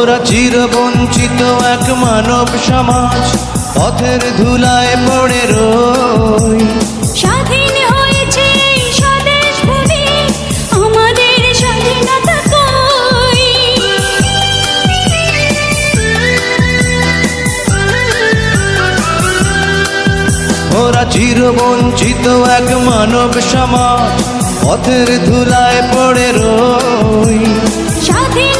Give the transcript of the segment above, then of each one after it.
ওরা চির বঞ্চিত এক মানব সমাজ। পথের ধুলায় পড়ে রই। স্বাধীন হয়েছে স্বদেশ ভূমি আমাদের স্বাধীনতা কই? ওরা চির বঞ্চিত এক মানব সমাজ পথের ধুলায় পড়ে রই। স্বাধীন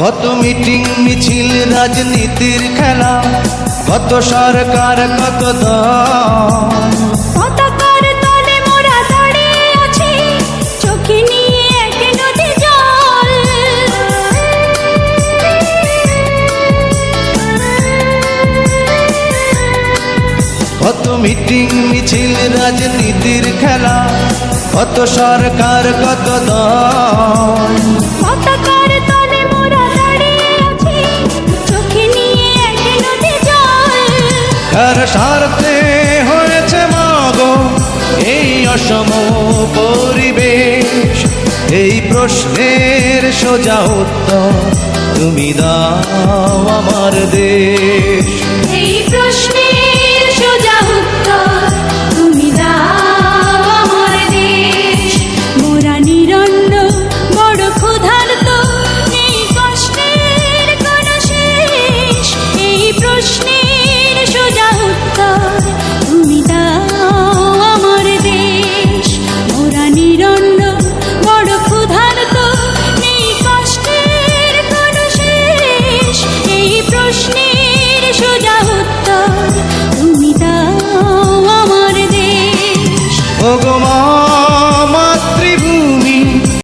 কত মিটিং মিছিল রাজনীতির খেলা কত সরকার কত পতাকার তলে মোরা দাঁড়িয়ে আছি চোখে নিয়ে এক নদী জল। কত মিটিং মিছিল রাজনীতির খেলা কত সরকার কত দল? কার স্বার্থে হয়েছে মাগো এই অসম পরিবেশ। এই প্রশ্নের সোজা উত্তর তুমি দাও আমার দেশ।